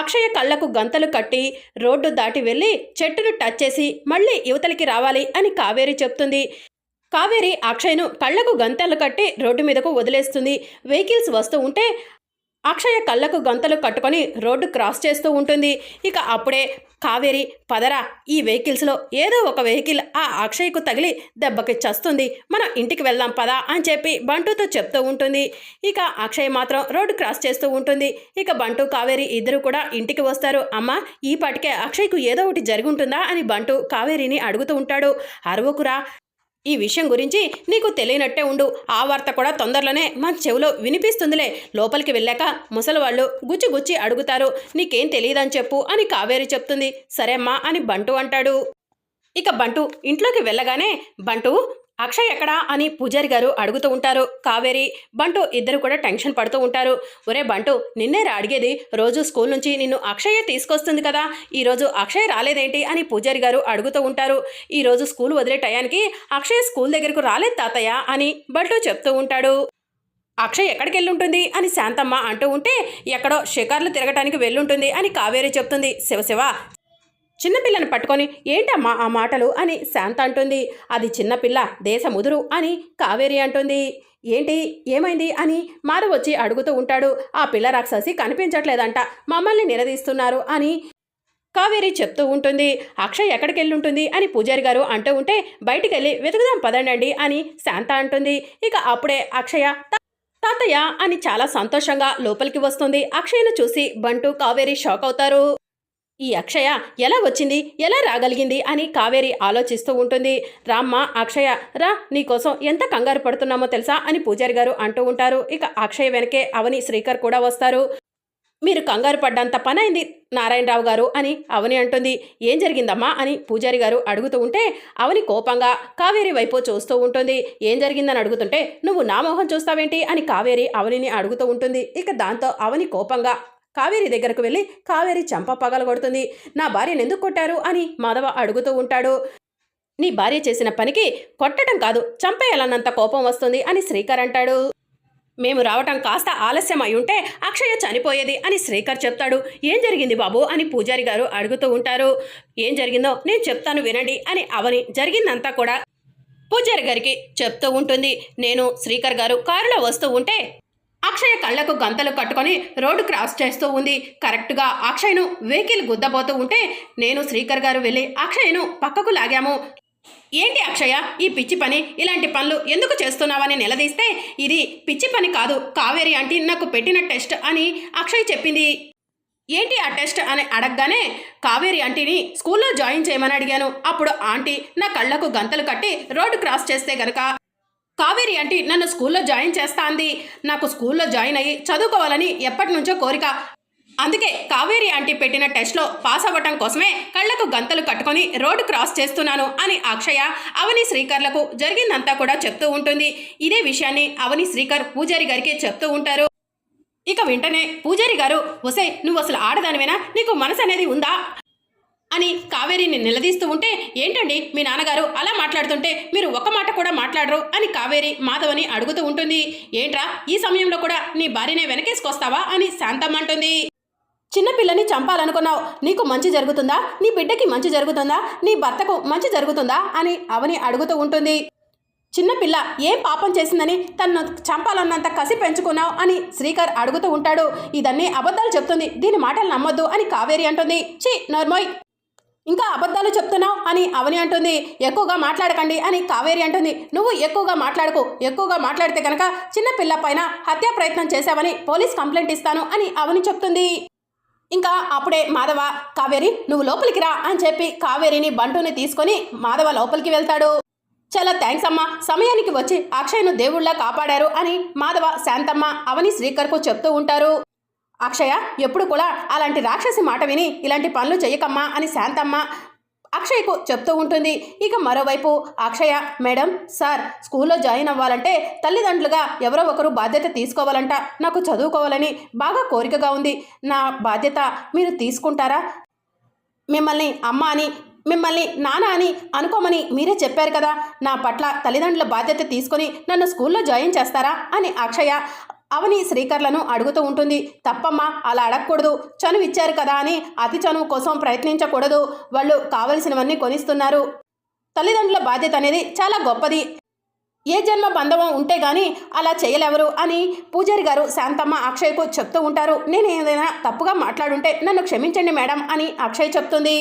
అక్షయ కళ్ళకు గంతలు కట్టి రోడ్డు దాటి వెళ్ళి చెట్టును టచ్ చేసి మళ్ళీ యువతలకి రావాలి అని కావేరి చెప్తుంది. కావేరి అక్షయ్ను కళ్ళకు గంతలు కట్టి రోడ్డు మీదకు వదిలేస్తుంది. వెహికల్స్ వస్తూ ఉంటే అక్షయ కళ్ళకు గంతలు కట్టుకొని రోడ్డు క్రాస్ చేస్తూ ఉంటుంది. ఇక అప్పుడే కావేరి పదరా ఈ వెహికల్స్లో ఏదో ఒక వెహికల్ ఆ అక్షయ్కు తగిలి దెబ్బకి చస్తుంది. మనం ఇంటికి వెళ్దాం పదా అని చెప్పి బంటుతో చెప్తూ ఉంటుంది. ఇక అక్షయ్ మాత్రం రోడ్డు క్రాస్ చేస్తూ ఉంటుంది. ఇక బంటు కావేరి ఇద్దరు కూడా ఇంటికి వస్తారు. అమ్మ ఈ పాటికే అక్షయ్కు ఏదో ఒకటి జరిగి ఉంటుందా అని బంటు కావేరిని అడుగుతూ ఉంటాడు. అరవకురా ఈ విషయం గురించి నీకు తెలియనట్టే ఉండు. ఆ వార్త కూడా తొందరలోనే మా చెవిలో వినిపిస్తుందిలే. లోపలికి వెళ్ళాక ముసలి వాళ్ళు గుచ్చి గుచ్చి అడుగుతారు. నీకేం తెలియదని చెప్పు అని కావేరి చెప్తుంది. సరే అమ్మా అని బంటు అంటాడు. ఇక బంటు ఇంట్లోకి వెళ్ళగానే బంటు అక్షయ్ ఎక్కడా అని పూజారి గారు అడుగుతూ ఉంటారు. కావేరి బంటు ఇద్దరు కూడా టెన్షన్ పడుతూ ఉంటారు. ఒరే బంటు నిన్నే అడిగేది రోజు స్కూల్ నుంచి నిన్ను అక్షయే తీసుకొస్తుంది కదా. ఈరోజు అక్షయ్ రాలేదేంటి అని పూజారి గారు అడుగుతూ ఉంటారు. ఈరోజు స్కూల్ వదిలే టయానికి అక్షయ్ స్కూల్ దగ్గరకు రాలేదు తాతయ్య అని బంటు చెప్తూ ఉంటాడు. అక్షయ్ ఎక్కడికి వెళ్ళుంటుంది అని శాంతమ్మ అంటూ ఉంటే ఎక్కడో షికార్లు తిరగటానికి వెళ్ళుంటుంది అని కావేరి చెప్తుంది. శివశివ చిన్నపిల్లను పట్టుకొని ఏంటమ్మా ఆ మాటలు అని శాంత అంటుంది. అది చిన్నపిల్ల దేశ ముదురు అని కావేరి అంటుంది. ఏంటి? ఏమైంది? అని మారు వచ్చి అడుగుతూ ఉంటాడు. ఆ పిల్ల రాక్షసి కనిపించట్లేదంట. మమ్మల్ని నిలదీస్తున్నారు అని కావేరి చెప్తూ ఉంటుంది. అక్షయ్ ఎక్కడికి వెళ్ళుంటుంది అని పూజారి గారు అంటూ ఉంటే బయటికి వెళ్ళి వెతుకుదాం పదండి అని శాంత అంటుంది. ఇక అప్పుడే అక్షయ తాతయ్య అని చాలా సంతోషంగా లోపలికి వస్తుంది. అక్షయ్ను చూసి బంటు కావేరి షాక్ అవుతారు. ఈ అక్షయ ఎలా వచ్చింది? ఎలా రాగలిగింది? అని కావేరి ఆలోచిస్తూ ఉంటుంది. రామ్మ అక్షయ రా నీకోసం ఎంత కంగారు పడుతున్నామో తెలుసా? అని పూజారి గారు అంటూ ఉంటారు. ఇక అక్షయ వెనకే అవని శ్రీకర్ కూడా వస్తారు. మీరు కంగారు పడ్డంత పని అయింది నారాయణరావు గారు అని అవని అంటుంది. ఏం జరిగిందమ్మా? అని పూజారి గారు అడుగుతూ ఉంటే అవని కోపంగా కావేరి వైపు చూస్తూ ఉంటుంది. ఏం జరిగిందని అడుగుతుంటే నువ్వు నామోహం చూస్తావేంటి? అని కావేరి అవనిని అడుగుతూ ఉంటుంది. ఇక దాంతో అవని కోపంగా కావేరి దగ్గరకు వెళ్ళి కావేరి చంప పగలగొడుతుంది నా భార్యను ఎందుకు కొట్టారు అని మాధవ అడుగుతూ ఉంటాడు. నీ భార్య చేసిన పనికి కొట్టడం కాదు చంపేయాలన్నంత కోపం వస్తుంది అని శ్రీకర్ అంటాడు. మేము రావటం కాస్త ఆలస్యం అయి ఉంటే అక్షయ చనిపోయేది అని శ్రీకర్ చెప్తాడు. ఏం జరిగింది బాబు అని పూజారి గారు అడుగుతూ ఉంటారు. ఏం జరిగిందో నేను చెప్తాను వినండి అని అవని జరిగిందంతా కూడా పూజారి గారికి చెప్తూ ఉంటుంది. నేను శ్రీకర్ గారు కారులో వస్తూ ఉంటే అక్షయ కళ్ళకు గంతలు కట్టుకొని రోడ్డు క్రాస్ చేస్తూ ఉంది. కరెక్ట్గా అక్షయ్ను వెహికల్ గుద్దబోతూ ఉంటే నేను శ్రీకర్ గారు వెళ్ళి అక్షయ్ను పక్కకు లాగాము. ఏంటి అక్షయ ఈ పిచ్చి పని? ఇలాంటి పనులు ఎందుకు చేస్తున్నావని నిలదీస్తే ఇది పిచ్చి పని కాదు. కావేరి ఆంటీ నాకు పెట్టిన టెస్ట్ అని అక్షయ్ చెప్పింది. ఏంటి ఆ టెస్ట్ అని అడగగానే కావేరి ఆంటీని స్కూల్లో జాయిన్ చేయమని అడిగాను. అప్పుడు ఆంటీ నా కళ్ళకు గంతలు కట్టి రోడ్డు క్రాస్ చేస్తే గనక కావేరి ఆంటీ నన్ను స్కూల్లో జాయిన్ చేస్తా అంది నాకు స్కూల్లో జాయిన్ అయ్యి చదువుకోవాలని ఎప్పటి నుంచో కోరిక. అందుకే కావేరి ఆంటీ పెట్టిన టెస్ట్లో పాస్ అవ్వటం కోసమే కళ్ళకు గంతలు కట్టుకొని రోడ్డు క్రాస్ చేస్తున్నాను అని అక్షయ అవని శ్రీకర్లకు జరిగిందంతా కూడా చెప్తూ ఉంటుంది. ఇదే విషయాన్ని అవని శ్రీకర్ పూజారి గారికి చెప్తూ ఉంటారు. ఇక వెంటనే పూజారి గారు ఒసే నువ్వు అసలు ఆడదానివేనా? నీకు మనసు అనేది ఉందా? అని కావేరిని నిలదీస్తూ ఉంటే ఏంటండి మీ నాన్నగారు అలా మాట్లాడుతుంటే మీరు ఒక మాట కూడా మాట్లాడరు? అని కావేరి మాధవని అడుగుతూ ఉంటుంది. ఏంట్రా ఈ సమయంలో కూడా నీ భార్యనే వెనకేసుకొస్తావా? అని శాంతమ్మ అంటుంది. చిన్నపిల్లని చంపాలనుకున్నావు నీకు మంచి జరుగుతుందా? నీ బిడ్డకి మంచి జరుగుతుందా? నీ భర్తకు మంచి జరుగుతుందా? అని అవని అడుగుతూ ఉంటుంది. చిన్నపిల్ల ఏం పాపం చేసిందని తను చంపాలన్నంత కసి పెంచుకున్నావు? అని శ్రీకర్ అడుగుతూ ఉంటాడు. ఇదన్నీ అబద్ధాలు చెప్తుంది దీని మాటలు నమ్మొద్దు అని కావేరి అంటుంది. చి నోర్మోయ్! ఇంకా అబద్ధాలు చెప్తున్నావు అని అవని అంటుంది. ఎక్కువగా మాట్లాడకండి అని కావేరి అంటుంది. నువ్వు ఎక్కువగా మాట్లాడకు. ఎక్కువగా మాట్లాడితే కనుక చిన్నపిల్ల పైన హత్యా ప్రయత్నం చేశావని పోలీస్ కంప్లైంట్ ఇస్తాను అని అవని చెప్తుంది. ఇంకా అప్పుడే మాధవ కావేరి నువ్వు లోపలికి రా అని చెప్పి కావేరిని బంటుని తీసుకొని మాధవ లోపలికి వెళ్తాడు. చాలా థ్యాంక్స్ అమ్మా. సమయానికి వచ్చి అక్షయ్ను దేవుళ్ళ కాపాడారు అని మాధవ శాంతమ్మ అవని శ్రీకర్కు చెప్తూ ఉంటారు. అక్షయ ఎప్పుడు కూడా అలాంటి రాక్షసి మాట విని ఇలాంటి పనులు చెయ్యకమ్మా అని శాంతమ్మ అక్షయ్కు చెప్తూ ఉంటుంది. ఇక మరోవైపు అక్షయ మేడం సార్ స్కూల్లో జాయిన్ అవ్వాలంటే తల్లిదండ్రులుగా ఎవరో ఒకరు బాధ్యత తీసుకోవాలంట. నాకు చదువుకోవాలని బాగా కోరికగా ఉంది. నా బాధ్యత మీరు తీసుకుంటారా? మిమ్మల్ని అమ్మ అని మిమ్మల్ని నాన్న అని అనుకోమని మీరే చెప్పారు కదా. నా పట్ల తల్లిదండ్రుల బాధ్యత తీసుకొని నన్ను స్కూల్లో జాయిన్ చేస్తారా? అని అక్షయ అవని శ్రీకర్లను అడుగుతూ ఉంటుంది. తప్పమ్మా అలా అడగకూడదు. చనువు ఇచ్చారు కదా అని అతి చనువు కోసం ప్రయత్నించకూడదు. వాళ్ళు కావలసినవన్నీ కొనిస్తున్నారు. తల్లిదండ్రుల బాధ్యత అనేది చాలా గొప్పది. ఏ జన్మ బంధవం ఉంటే గాని అలా చేయలేవరు అని పూజారి గారు శాంతమ్మ అక్షయ్కు చెప్తూ ఉంటారు. నేను ఏదైనా తప్పుగా మాట్లాడుంటే నన్ను క్షమించండి మేడం అని అక్షయ్ చెప్తుంది.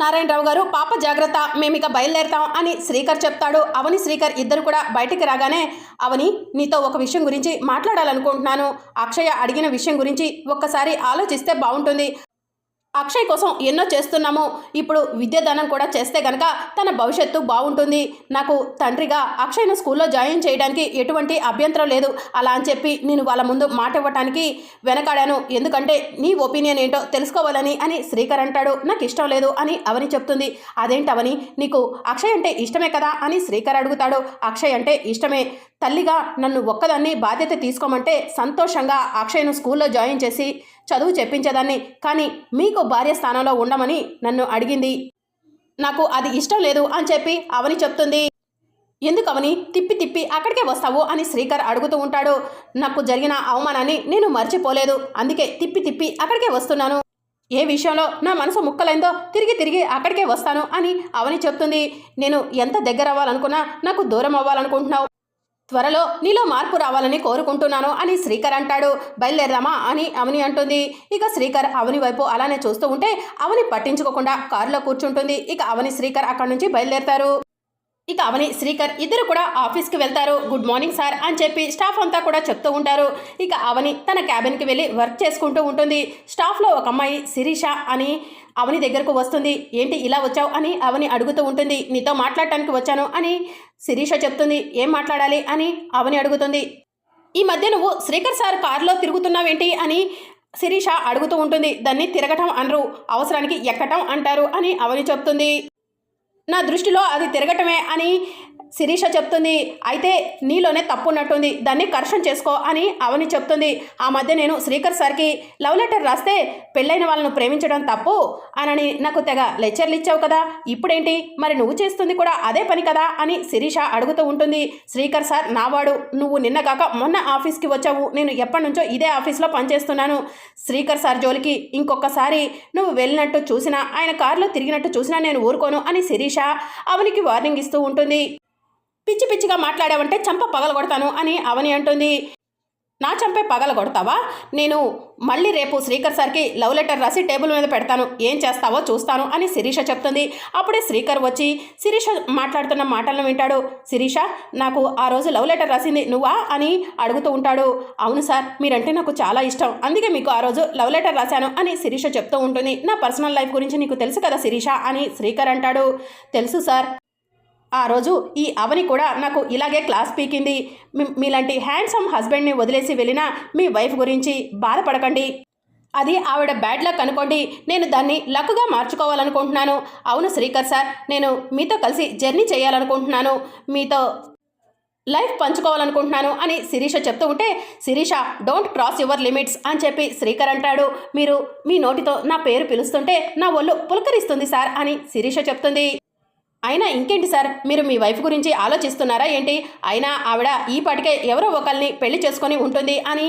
నారాయణరావు గారు పాప జాగ్రత్త మేము ఇక బయలుదేరతాం అని శ్రీకర్ చెప్తాడు. అవని శ్రీకర్ ఇద్దరు కూడా బయటికి రాగానే అవని నీతో ఒక విషయం గురించి మాట్లాడాలనుకుంటున్నాను. అక్షయ అడిగిన విషయం గురించి ఒక్కసారి ఆలోచిస్తే బాగుంటుంది. అక్షయ్ కోసం ఎన్నో చేస్తున్నాము. ఇప్పుడు విద్యాదానం కూడా చేస్తే గనక తన భవిష్యత్తు బాగుంటుంది. నాకు తండ్రిగా అక్షయ్ను స్కూల్లో జాయిన్ చేయడానికి ఎటువంటి అభ్యంతరం లేదు. అలా అని చెప్పి నేను వాళ్ళ ముందు మాట ఇవ్వటానికి వెనకాడాను. ఎందుకంటే నీ ఒపీనియన్ ఏంటో తెలుసుకోవాలని అని శ్రీకర్ అంటాడు. నాకు ఇష్టం లేదు అని అవని చెప్తుంది. అదేంటవని నీకు అక్షయ్ అంటే ఇష్టమే కదా అని శ్రీకర్ అడుగుతాడు. అక్షయ్ అంటే ఇష్టమే. తల్లిగా నన్ను ఒక్కదాన్ని బాధ్యత తీసుకోమంటే సంతోషంగా అక్షయ్ను స్కూల్లో జాయిన్ చేసి చదువు చెప్పించేదాన్ని కానీ మీకు భార్య స్థానంలో ఉండమని నన్ను అడిగింది. నాకు అది ఇష్టం లేదు అని చెప్పి అవని చెప్తుంది. ఎందుకు అవని? తిప్పి తిప్పి అక్కడికే వస్తావు అని శ్రీకర్ అడుగుతూ ఉంటాడు. నాకు జరిగిన అవమానాన్ని నేను మర్చిపోలేదు. అందుకే తిప్పి తిప్పి అక్కడికే వస్తున్నాను. ఏ విషయంలో నా మనసు ముక్కలైందో తిరిగి తిరిగి అక్కడికే వస్తాను అని అవని చెప్తుంది. నేను ఎంత దగ్గర అవ్వాలనుకున్నా నాకు దూరం అవ్వాలనుకుంటున్నావు. త్వరలో నీలో మార్పు రావాలని కోరుకుంటున్నాను అని శ్రీకర్ అంటాడు. బయలుదేరదామా అని అవని అంటుంది. ఇక శ్రీకర్ అవని వైపు అలానే చూస్తూ ఉంటే అవని పట్టించుకోకుండా కారులో కూర్చుంటుంది. ఇక అవని శ్రీకర్ అక్కడి నుంచి బయలుదేరతారు. ఇక అవని శ్రీకర్ ఇద్దరు కూడా ఆఫీస్కి వెళ్తారు. గుడ్ మార్నింగ్ సార్ అని చెప్పి స్టాఫ్ అంతా కూడా చెప్తూ ఉంటారు. ఇక అవని తన క్యాబిన్కి వెళ్ళి వర్క్ చేసుకుంటూ ఉంటుంది. స్టాఫ్లో ఒక అమ్మాయి శిరీష అని అవని దగ్గరకు వస్తుంది. ఏంటి ఇలా వచ్చావు? అని అవని అడుగుతూ ఉంటుంది. నీతో మాట్లాడటానికి వచ్చాను అని శిరీష చెప్తుంది. ఏం మాట్లాడాలి? అని అవని అడుగుతుంది. ఈ మధ్య నువ్వు శ్రీకర్ సార్ కారులో తిరుగుతున్నావేంటి? అని శిరీష అడుగుతూ ఉంటుంది. దాన్ని తిరగటం అనరు. అవసరానికి ఎక్కటం అంటారు అని అవని చెప్తుంది. నా దృష్టిలో అది తిరగటమే అని శిరీష చెప్తుంది అయితే నీలోనే తప్పు ఉన్నట్టుంది దాన్ని కరెక్షన్ చేసుకో అని అవని చెప్తుంది. ఆ మధ్య నేను శ్రీకర్ సార్కి లవ్ లెటర్ రాస్తే పెళ్ళైన వాళ్ళను ప్రేమించడం తప్పు అనని నాకు తెగ లెక్చర్లు ఇచ్చావు కదా ఇప్పుడేంటి? మరి నువ్వు చేస్తుంది కూడా అదే పని కదా అని శిరీష అడుగుతూ ఉంటుంది. శ్రీకర్ సార్ నావాడు నువ్వు నిన్న కాక మొన్న ఆఫీస్కి వచ్చావు నేను ఎప్పటి నుంచో ఇదే ఆఫీస్లో పనిచేస్తున్నాను. శ్రీకర్ సార్ జోలికి ఇంకొకసారి నువ్వు వెళ్ళినట్టు చూసినా ఆయన కారులో తిరిగినట్టు చూసినా నేను ఊరుకోను అని శిరీష అవనికి వార్నింగ్ ఇస్తూ ఉంటుంది. పిచ్చి పిచ్చిగా మాట్లాడావంటే చంప పగలగొడతాను అని అవని అంటుంది. నా చంపే పగలగొడతావా? నేను మళ్ళీ రేపు శ్రీకర్ సార్కి లవ్ లెటర్ రాసి టేబుల్ మీద పెడతాను. ఏం చేస్తావో చూస్తాను అని శిరీష చెప్తుంది. అప్పుడే శ్రీకర్ వచ్చి శిరీష మాట్లాడుతున్న మాటలను వింటాడు. శిరీష నాకు ఆ రోజు లవ్ లెటర్ రాసింది నువ్వా? అని అడుగుతూ ఉంటాడు. అవును సార్ మీరంటే నాకు చాలా ఇష్టం. అందుకే మీకు ఆ రోజు లవ్ లెటర్ రాశాను అని శిరీష చెప్తూ ఉంటుంది. నా పర్సనల్ లైఫ్ గురించి నీకు తెలుసు కదా శిరీష? అని శ్రీకర్ అంటాడు. తెలుసు సార్. ఆ రోజు ఈ అవని కూడా నాకు ఇలాగే క్లాస్ పీకింది. మీలాంటి హ్యాండ్సమ్ హస్బెండ్ని వదిలేసి వెళ్ళిన మీ వైఫ్ గురించి బాధపడకండి. అది ఆవిడ బ్యాడ్ లక్ అనుకోండి. నేను దాన్ని లక్గా మార్చుకోవాలనుకుంటున్నాను. అవును శ్రీకర్ సార్ నేను మీతో కలిసి జర్నీ చేయాలనుకుంటున్నాను. మీతో లైఫ్ పంచుకోవాలనుకుంటున్నాను అని శిరీష చెప్తూ ఉంటే Sirisha don't cross your limits అని చెప్పి శ్రీకర్ అంటాడు. మీరు మీ నోటితో నా పేరు పిలుస్తుంటే నా ఒళ్ళు పులకరిస్తుంది సార్ అని శిరీష చెప్తుంది. అయినా ఇంకేంటి సార్? మీరు మీ వైఫ్ గురించి ఆలోచిస్తున్నారా ఏంటి? అయినా ఆవిడ ఈ పాటికే ఎవరో ఒకరిని పెళ్ళి చేసుకొని ఉంటుంది అని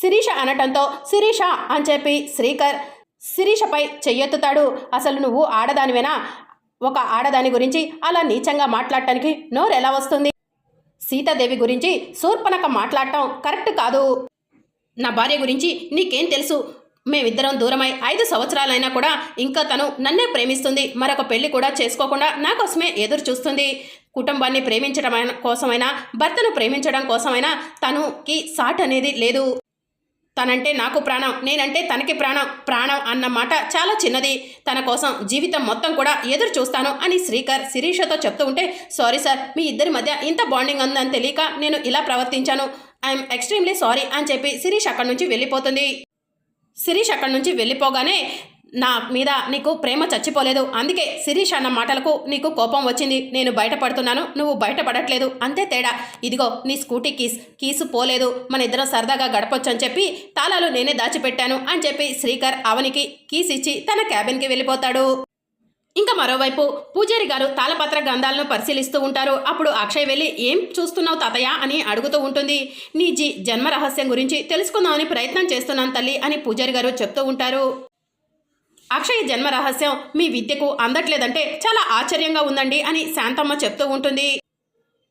శిరీష అనటంతో శిరీష అని చెప్పి శ్రీకర్ శిరీషపై చెయ్యెత్తుతాడు. అసలు నువ్వు ఆడదానివేనా? ఒక ఆడదాని గురించి అలా నీచంగా మాట్లాడటానికి నోరు ఎలా వస్తుంది? సీతాదేవి గురించి శూర్పణక మాట్లాడటం కరెక్ట్ కాదు. నా భార్య గురించి నీకేం తెలుసు? మేమిద్దరం దూరమై ఐదు సంవత్సరాలైనా కూడా ఇంకా తను నన్నే ప్రేమిస్తుంది. మరొక పెళ్ళి కూడా చేసుకోకుండా నా కోసమే ఎదురు చూస్తుంది కుటుంబాన్ని ప్రేమించడం కోసమైనా భర్తను ప్రేమించడం కోసమైనా తనుకి సాట్ అనేది లేదు. తనంటే నాకు ప్రాణం నేనంటే తనకి ప్రాణం ప్రాణం అన్న మాట చాలా చిన్నది. తన కోసం జీవితం మొత్తం కూడా ఎదురు చూస్తాను అని శ్రీకర్ శిరీషతో చెప్తూ ఉంటే సారీ సార్ మీ ఇద్దరి మధ్య ఇంత బాండింగ్ ఉందని తెలియక నేను ఇలా ప్రవర్తించాను. ఐఎమ్ ఎక్స్ట్రీమ్లీ సారీ అని చెప్పి శిరీష్ అక్కడి నుంచి వెళ్ళిపోతుంది. శిరీష్ అక్కడి నుంచి వెళ్ళిపోగానే నా మీద నీకు ప్రేమ చచ్చిపోలేదు. అందుకే శిరీష్ అన్న మాటలకు నీకు కోపం వచ్చింది. నేను బయటపడుతున్నాను. నువ్వు బయటపడట్లేదు. అంతే తేడా. ఇదిగో నీ స్కూటీ కీస్ కీసు పోలేదు. మన ఇద్దరం సరదాగా గడపొచ్చు అని చెప్పి తాళాలు నేనే దాచిపెట్టాను అని చెప్పి శ్రీకర్ అవనికి కీస్ ఇచ్చి తన క్యాబిన్కి వెళ్ళిపోతాడు. ఇంకా మరోవైపు పూజారి గారు తాళపత్ర గ్రంథాలను పరిశీలిస్తూ ఉంటారు. అప్పుడు అక్షయ్ వెళ్ళి ఏం చూస్తున్నావు తాతయ్య? అని అడుగుతూ ఉంటుంది. నీ జీ జన్మ రహస్యం గురించి తెలుసుకుందామని ప్రయత్నం చేస్తున్నాను తల్లి అని పూజారి గారు చెప్తూ ఉంటారు. అక్షయ్ జన్మ రహస్యం మీ విద్యకు అందట్లేదంటే చాలా ఆశ్చర్యంగా ఉందండి అని శాంతమ్మ చెప్తూ ఉంటుంది.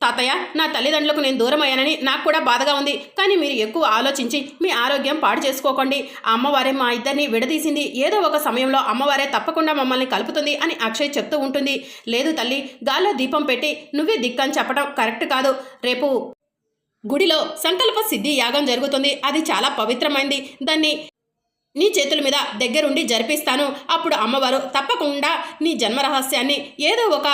తాతయ్య నా తల్లిదండ్రులకు నేను దూరం అయ్యానని నాకు కూడా బాధగా ఉంది. కానీ మీరు ఎక్కువ ఆలోచించి మీ ఆరోగ్యం పాడు చేసుకోకండి. ఆ అమ్మవారే మా ఇద్దరిని విడదీసింది. ఏదో ఒక సమయంలో అమ్మవారే తప్పకుండా మమ్మల్ని కలుపుతుంది అని అక్షయ్ చెప్తూ ఉంటుంది. లేదు తల్లి గాల్లో దీపం పెట్టి నువ్వే దిక్కని చెప్పడం కరెక్ట్ కాదు. రేపు గుడిలో సంకల్ప సిద్ధి యాగం జరుగుతుంది. అది చాలా పవిత్రమైంది. దాన్ని నీ చేతుల మీద దగ్గరుండి జరిపిస్తాను. అప్పుడు అమ్మవారు తప్పకుండా నీ జన్మ రహస్యాన్ని ఏదో ఒక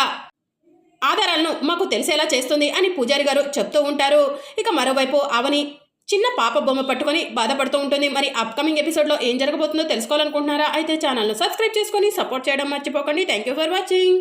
ఆధారాలను మాకు తెలిసేలా చేస్తుంది అని పూజారి గారు చెప్తూ ఉంటారు. ఇక మరోవైపు అవని చిన్న పాప బొమ్మ పట్టుకొని బాధపడుతూ ఉంటుంది. మరి అప్కమింగ్ ఎపిసోడ్లో ఏం జరగబోతుందో తెలుసుకోవాలనుకుంటున్నారా? అయితే ఛానల్ను సబ్స్క్రైబ్ చేసుకొని సపోర్ట్ చేయడం మర్చిపోకండి. Thank you for watching